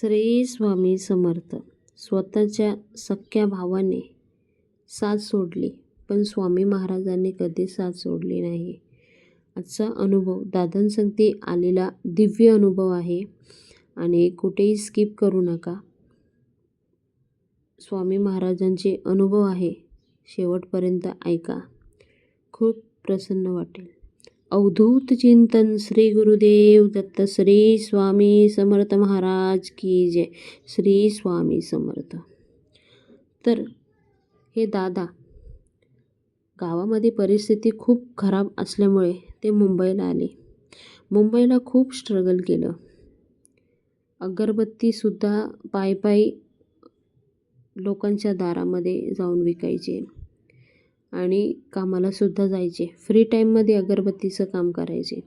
श्री स्वामी समर्थ स्वतःच्या सख्या भावाने साथ सोडली पण स्वामी महाराजांनी कधी साथ सोडली नाही. आजचा अनुभव दादांसंगती आलेला दिव्य अनुभव आहे आणि कुठेही स्किप करू नका. स्वामी महाराजांचे अनुभव आहे शेवटपर्यंत ऐका. खूप प्रसन्न वाटेल. अवधूत चिंतन श्री गुरुदेव दत्त श्री स्वामी समर्थ महाराज की जय। श्री स्वामी समर्थ। तर हे दादा गावामध्ये परिस्थिती खूप खराब असल्यामुळे ते मुंबईला आले. मुंबईला खूप स्ट्रगल केलं. अगरबत्तीसुद्धा पायी पायी लोकांच्या दारामध्ये जाऊन विकायचे. आणि कामालासुद्धा जायचे. फ्री टाईममध्ये अगरबत्तीचं काम करायचे.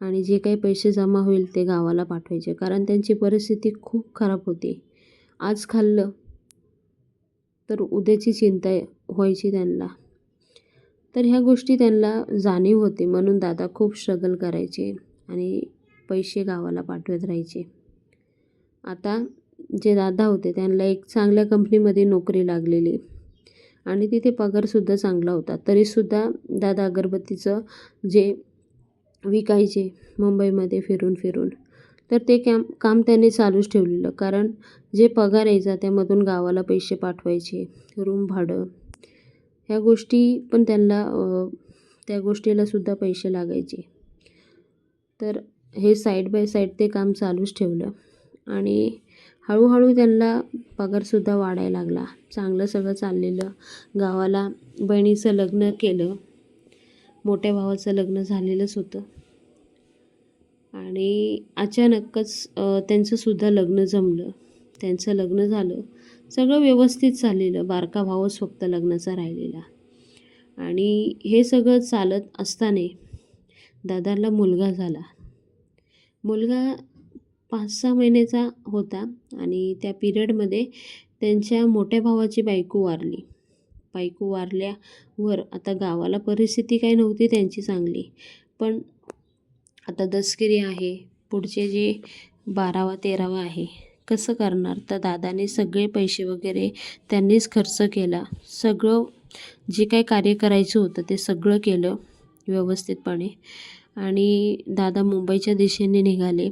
आणि जे काही पैसे जमा होईल ते गावाला पाठवायचे. कारण त्यांची परिस्थिती खूप खराब होती. आज खाल्लं तर उद्याची चिंता व्हायची त्यांना. तर ह्या गोष्टी त्यांना जाणीव होती. म्हणून दादा खूप स्ट्रगल करायचे आणि पैसे गावाला पाठवत राहायचे. आता जे दादा होते त्यांना एक चांगल्या कंपनीमध्ये नोकरी लागलेली. आणि तिथे पगारसुद्धा चांगला होता. तरीसुद्धा दादा अगरबत्तीचं जे विकायचे मुंबईमध्ये फिरून फिरून तर ते कॅम काम त्यांनी चालूच ठेवलेलं. कारण जे पगार यायचा त्यामधून गावाला पैसे पाठवायचे रूम भाडं ह्या गोष्टी पण त्यांना त्या गोष्टीलासुद्धा पैसे लागायचे. तर हे साईड बाय साईड ते काम चालूच ठेवलं. आणि हळूहळू त्यांना पगारसुद्धा वाढायला लागला. चांगलं सगळं चाललेलं. गावाला बहिणीचं लग्न केलं. मोठ्या भावाचं लग्न झालेलंच होतं. आणि अचानकच त्यांचंसुद्धा लग्न जमलं. त्यांचं लग्न झालं. सगळं व्यवस्थित चाललेलं. बारका भावच फक्त लग्नाचा राहिलेला. आणि हे सगळं चालत असताना दादाला मुलगा झाला. मुलगा पाच सहा महिन्याचा होता आणि त्या पिरियडमध्ये त्यांच्या मोठ्या भावाची बायको वारली. बायको वारल्यावर आता गावाला परिस्थिती काही नव्हती त्यांची चांगली. पण आता दसगिरी आहे. पुढचे जे बारावा तेरावा आहे. कसं करणार? तर दादाने सगळे पैसे वगैरे त्यांनीच खर्च केला. सगळं जे काही कार्य करायचं होतं ते सगळं केलं व्यवस्थितपणे. आणि दादा मुंबईच्या दिशेने निघाले.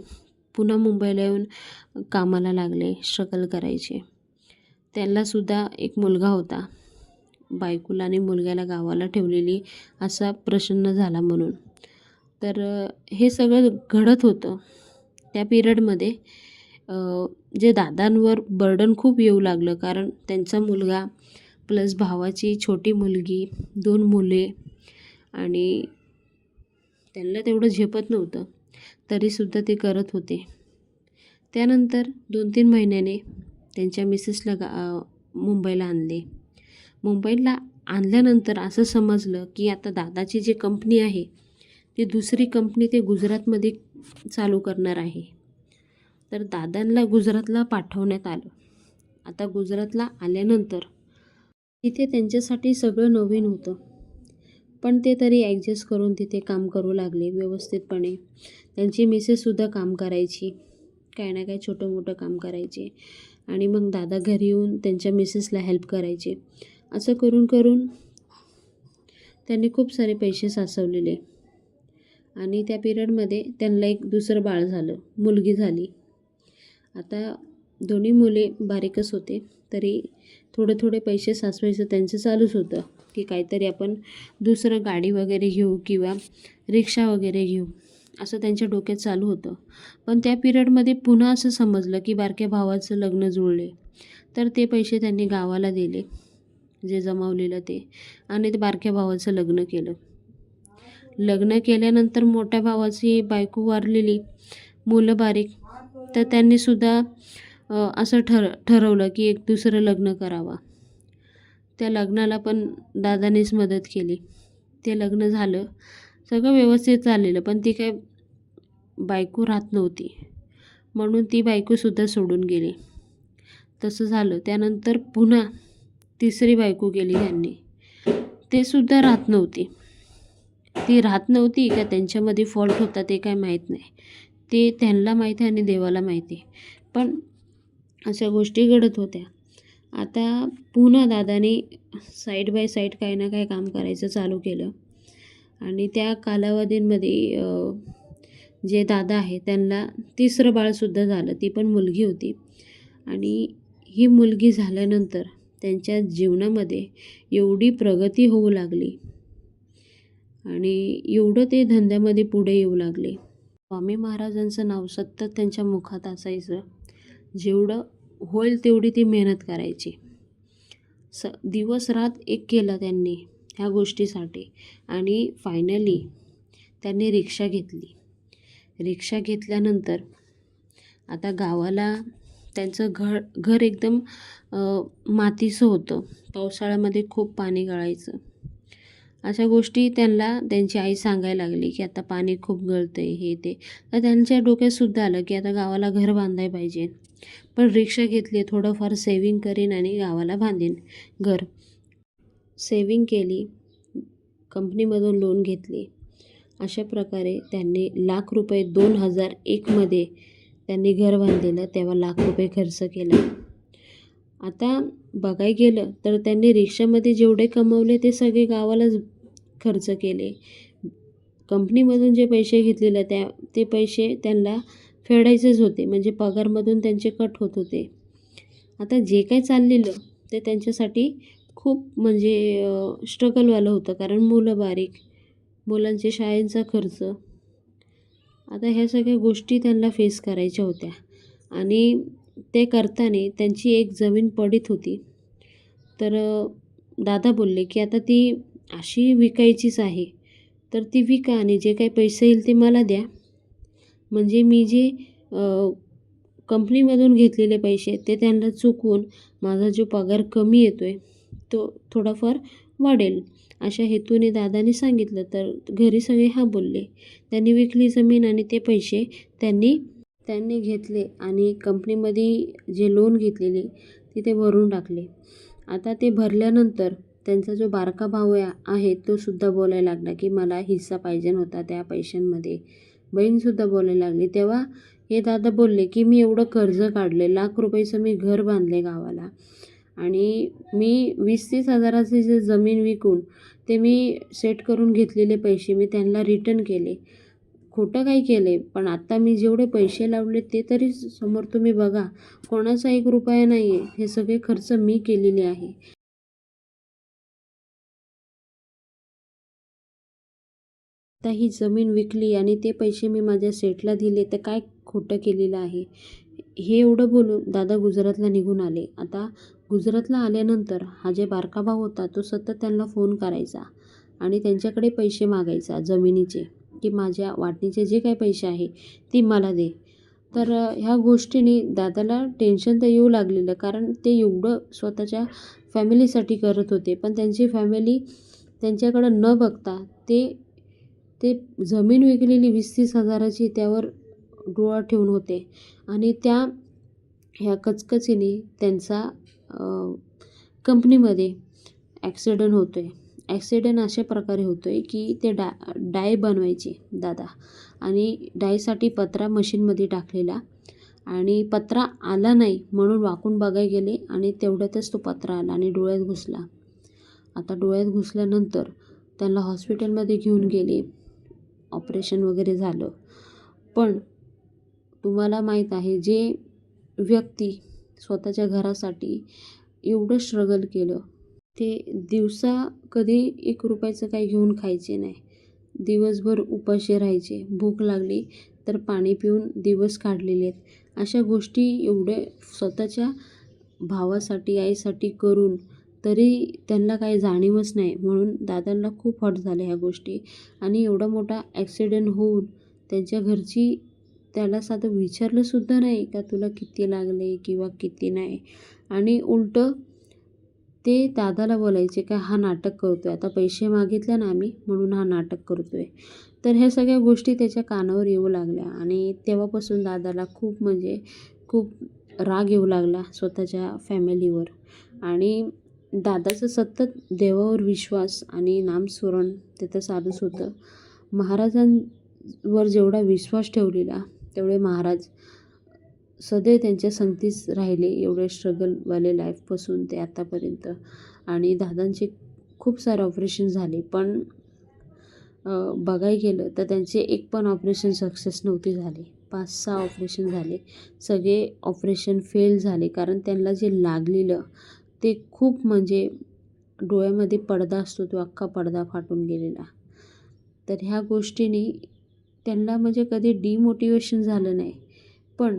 पुन्हा मुंबईला येऊन कामाला लागले स्ट्रगल करायचे. त्यांनासुद्धा एक मुलगा होता. बायकोला आणि मुलग्याला गावाला ठेवलेली असा प्रसन्न झाला म्हणून. तर हे सगळं घडत होतं. त्या पिरियडमध्ये जे दादांवर बर्डन खूप येऊ लागलं कारण त्यांचा मुलगा प्लस भावाची छोटी मुलगी दोन मुले आणि त्यांना तेवढं झेपत नव्हतं. तरीसुद्धा ते करत होते. त्यानंतर दोन तीन महिन्याने त्यांच्या मिसेसला गा मुंबईला आणले. मुंबईला आणल्यानंतर असं समजलं की आता दादाची जी कंपनी आहे ती दुसरी कंपनी ते गुजरातमध्ये चालू करणार आहे. तर दादांना गुजरातला पाठवण्यात आलं. आता गुजरातला आल्यानंतर तिथे त्यांच्यासाठी सगळं नवीन होतं. पण ते तरी ॲडजस्ट करून तिथे काम करू लागले व्यवस्थितपणे. त्यांची मिसेससुद्धा काम करायची काही ना काही छोटं मोठं काम करायचे. आणि मग दादा घरी येऊन त्यांच्या मिसेसला हेल्प करायचे. असं करून करून त्यांनी खूप सारे पैसे साचवलेले. आणि त्या पिरियडमध्ये त्यांना एक दुसरं बाळ झालं मुलगी झाली. आता दोन्ही मुले बारीकच होते. तरी थोडे थोडे पैसे साचवायचं त्यांचं चालूच होतं की काहीतरी आपण दुसरं गाडी वगैरे घेऊ किंवा रिक्षा वगैरे घेऊ असं त्यांच्या डोक्यात चालू होतं. पण त्या पिरियडमध्ये पुन्हा असं समजलं की बारक्या भावाचं लग्न जुळले. तर ते पैसे त्यांनी गावाला दिले जे जमावलेलं ते आणि ते बारक्या भावाचं लग्न केलं. लग्न केल्यानंतर मोठ्या भावाची बायको वारलेली मुलं बारीक तर त्यांनीसुद्धा असं ठर ठरवलं की एक दुसरं लग्न करावं. त्या लग्नाला पण दादानेच मदत केली. ते लग्न झालं. सगळं व्यवस्थित चाललेलं पण ती काय बायको राहत नव्हती. म्हणून ती बायकोसुद्धा सोडून गेली. तसं झालं. त्यानंतर पुन्हा तिसरी बायको गेली त्यांनी. ते सुद्धा राहत नव्हती. ती राहत नव्हती का त्यांच्यामध्ये फॉल्ट होता ते काय माहीत नाही. ते त्यांना माहिती आहे आणि देवाला माहिती. आहे पण अशा गोष्टी घडत होत्या. आता पुन्हा दादाने साईड बाय साईड काही ना काही काम करायचं चालू केलं. आणि त्या कालावधींमध्ये जे दादा आहे त्यांना तिसरं बाळसुद्धा झालं. ती पण मुलगी होती. आणि ही मुलगी झाल्यानंतर त्यांच्या जीवनामध्ये एवढी प्रगती होऊ लागली. आणि एवढं ते धंद्यामध्ये पुढे येऊ लागले. स्वामी महाराजांचं नाव सतत त्यांच्या मुखात असायचं. जेवढं होईल तेवढी ती मेहनत करायची. स दिवस रात एक केलं त्यांनी ह्या गोष्टीसाठी आणि फायनली त्यांनी रिक्षा घेतली. रिक्षा घेतल्यानंतर आता गावाला त्यांचं घर घर एकदम मातीचं होतं. पावसाळ्यामध्ये खूप पाणी गळायचं. अशा गोष्टी त्यांना त्यांची आई सांगायला लागली की आता पाणी खूप गळतं आहे हे ते. तर त्यांच्या डोक्यातसुद्धा आलं की आता गावाला घर बांधायला पाहिजे. पण रिक्षा घेतली थोडंफार सेविंग करीन आणि गावाला बांधीन घर. सेविंग केली कंपनीमधून लोन घेतली. अशा प्रकारे त्यांनी लाख रुपये दोन हजार एकमध्ये त्यांनी घर बांधलेलं तेव्हा लाख रुपये खर्च केला. आता बघाय गेलं तर त्यांनी रिक्षामध्ये जेवढे कमवले ते सगळे गावालाच खर्च केले. कंपनीमधून जे पैसे घेतलेले त्या ते पैसे त्यांना फेडायचेच होते. म्हणजे पगारमधून त्यांचे कट होत होते. आता जे काय चाललेलं ते त्यांच्यासाठी खूप म्हणजे स्ट्रगलवालं होतं. कारण मुलं बारीक मुलांचे शाळेंचा खर्च. आता ह्या सगळ्या गोष्टी त्यांना फेस करायच्या होत्या. आणि ते करताना त्यांची एक जमीन पडीत होती. तर दादा बोलले की आता ती अशी विकायचीच आहे. तर ती विका आणि जे काही पैसे येईल ते मला द्या. म्हणजे मी जे कंपनीमधून घेतलेले पैसे ते त्यांना चुकवून माझा जो पगार कमी येतो आहे तो थोडाफार वाढेल. अशा हेतूने दादाने सांगितलं. तर घरी सगळे हा बोलले. त्यांनी विकली जमीन आणि ते पैसे त्यांनी त्यांनी घेतले आणि कंपनीमध्ये जे लोन घेतलेले ते ते भरून टाकले. आता ते भरल्यानंतर त्यांचा जो बारका भाऊ आहे तो सुद्धा बोलायला लागला की मला हिस्सा पाहिजे होता त्या पैशांमध्ये. बहीणसुद्धा बोलायला लागली. तेव्हा हे दादा बोलले की मी एवढं कर्ज काढले लाख रुपयाचं मी घर बांधले गावाला. आणि मी वीस तीस हजाराची जे जमीन विकून ते मी सेट करून घेतलेले पैसे मी त्यांना रिटर्न केले. खोटं काही केले पण आत्ता मी जेवढे पैसे लावले ते तरी समोर तुम्ही बघा कोणाचा एक रुपया नाही आहे हे सगळे खर्च मी केलेले आहे. आता ही जमीन विकली आणि ते पैसे मी माझ्या सेटला दिले तर काय खोटं केलेलं आहे? हे एवढं बोलून दादा गुजरातला निघून आले. आता गुजरातला आल्यानंतर हा जे बारका भाऊ होता तो सतत त्यांना फोन करायचा आणि त्यांच्याकडे पैसे मागायचा जमिनीचे. की माझ्या वाटणीचे जे काही पैसे आहे ती मला दे. तर ह्या गोष्टीने दादाला टेन्शन तर येऊ लागलेलं कारण ते एवढं स्वतःच्या फॅमिलीसाठी करत होते. पण त्यांची फॅमिली त्यांच्याकडं न बघता ते ते जमीन विकलेली वीस तीस हजाराची त्यावर डोळा ठेवून होते. आणि त्या ह्या कचकचीने त्यांचा कंपनीमध्ये ॲक्सिडंट होतो आहे ॲक्सिडंट अशा प्रकारे होतो आहे की ते डा डाय बनवायचे दादा. आणि डायसाठी पत्रा मशीनमध्ये टाकलेला. आणि पत्रा आला नाही म्हणून वाकून बघायला गेले आणि तेवढ्यातच तो पत्रा आला आणि डोळ्यात घुसला. आता डोळ्यात घुसल्यानंतर त्यांना हॉस्पिटलमध्ये घेऊन गेले. ऑपरेशन वगैरे झालं. पण तुम्हाला माहीत आहे जे व्यक्ती स्वतःच्या घरासाठी एवढं स्ट्रगल केलं ते दिवसा कधी एक रुपयाचं काही घेऊन खायचे नाही. दिवसभर उपाशी राहायचे. भूक लागली तर पाणी पिऊन दिवस काढलेले आहेत. अशा गोष्टी एवढे स्वतःच्या भावासाठी आईसाठी करून तरी त्यांना काही जाणीवच नाही. म्हणून दादांना खूप हट झाले ह्या गोष्टी. आणि एवढा मोठा ॲक्सिडेंट होऊन त्यांच्या घरची त्याला साधं विचारलंसुद्धा नाही का तुला किती लागले किंवा किती नाही? आणि उलटं ते दादाला बोलायचे का हा नाटक करतो आहे आता पैसे मागितले ना आम्ही म्हणून हा नाटक करतो आहे तर ह्या सगळ्या गोष्टी त्याच्या कानावर येऊ लागल्या आणि तेव्हापासून दादाला खूप म्हणजे खूप राग येऊ लागला स्वतःच्या फॅमिलीवर. आणि दादाचं सतत देवावर विश्वास आणि नामस्मरण तिथं चालूच होतं. महाराजांवर जेवढा विश्वास ठेवलेला तेवढे महाराज सदैव त्यांच्या संगतीच राहिले एवढे स्ट्रगलवाले लाईफपासून ते आतापर्यंत. आणि दादांचे खूप सारे ऑपरेशन झाले. पण बघाय गेलं तर त्यांचे एक पण ऑपरेशन सक्सेस नव्हते झाले. पाच सहा ऑपरेशन झाले. सगळे ऑपरेशन फेल झाले. कारण त्यांना जे लागलेलं ते खूप म्हणजे डोळ्यामध्ये पडदा असतो तो अख्खा पडदा फाटून गेलेला. तर ह्या गोष्टीने त्यांना म्हणजे कधी डिमोटिवेशन झालं नाही. पण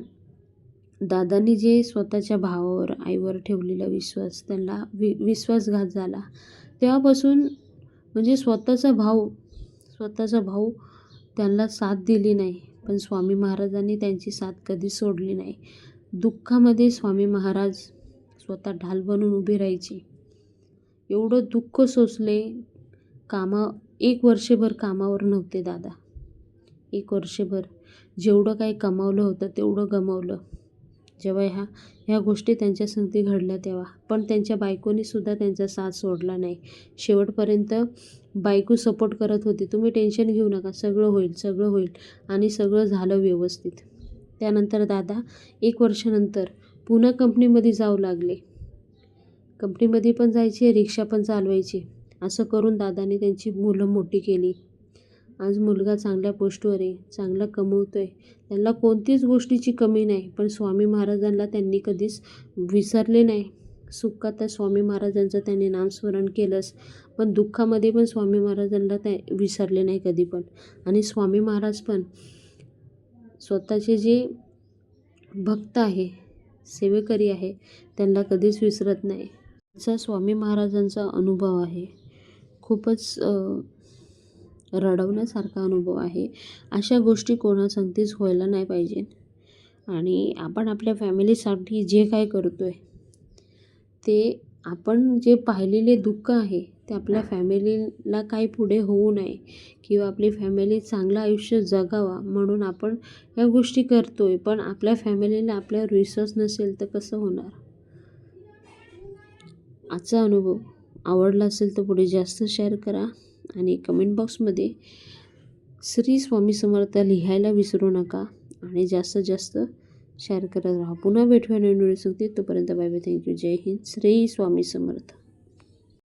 दादांनी जे स्वतःच्या भावावर आईवर ठेवलेला विश्वास त्यांना वि विश्वासघात झाला. तेव्हापासून म्हणजे स्वतःचा भाऊ स्वतःचा भाऊ त्यांना साथ दिली नाही. पण स्वामी महाराजांनी त्यांची साथ कधी सोडली नाही. दुःखामध्ये स्वामी महाराज स्वतः ढाल बनून उभे राहायचे. एवढं दुःख सोसले कामा एक वर्षभर कामावर नव्हते दादा. एक वर्षभर जेवढं काही कमावलं होतं तेवढं गमावलं. जेव्हा ह्या ह्या गोष्टी त्यांच्या संगती घडल्या तेव्हा. पण त्यांच्या बायकोनीसुद्धा त्यांचा साथ सोडला नाही. शेवटपर्यंत बायको सपोर्ट करत होती. तुम्ही टेन्शन घेऊ नका. सगळं होईल सगळं होईल आणि सगळं झालं व्यवस्थित. त्यानंतर दादा एक वर्षानंतर पुन्हा कंपनीमध्ये जाऊ लागले. कंपनीमध्ये पण जायचे रिक्षा पण चालवायची. असं करून दादाने त्यांची मुलं मोठी केली. आज मुलगा चांगल्या पोस्टवर आहे चांगला कमवतो आहे त्यांना कोणतीच गोष्टीची कमी नाही पण स्वामी महाराजांना त्यांनी कधीच विसरले नाही. सुखात त्या स्वामी महाराजांचं त्यांनी नामस्मरण केलंच पण दुःखामध्ये पण स्वामी महाराजांना त्या विसरले नाही कधी पण. आणि स्वामी महाराज पण स्वतःचे जे भक्त आहे सेवेकरी आहे त्यांना कधीच विसरत नाही. असा स्वामी महाराजांचा अनुभव आहे. खूपच रडवण्यासारखा अनुभव आहे. अशा गोष्टी कोणासंगतीच व्हायला नाही पाहिजे. आणि आपण आपल्या फॅमिलीसाठी जे काय करतो आहे ते आपण जे पाहिलेले दुःख आहे ते आपल्या फॅमिलीला काही पुढे होऊ नये किंवा आपली फॅमिली चांगलं आयुष्य जगावा म्हणून आपण ह्या गोष्टी करतो आहे पण आपल्या फॅमिलीला आपल्या रिसर्च नसेल तर कसं होणार? आजचा अनुभव आवडला असेल तर पुढे जास्त शेअर करा. आणि कमेंट बॉक्समध्ये श्री स्वामी समर्थ लिहायला विसरू नका आणि जास्तीत जास्त शेअर करत राहा. पुन्हा भेटूया नवीन व्हिडिओ सांगते तोपर्यंत बाय बाय थँक्यू जय हिंद. श्री स्वामी समर्थ.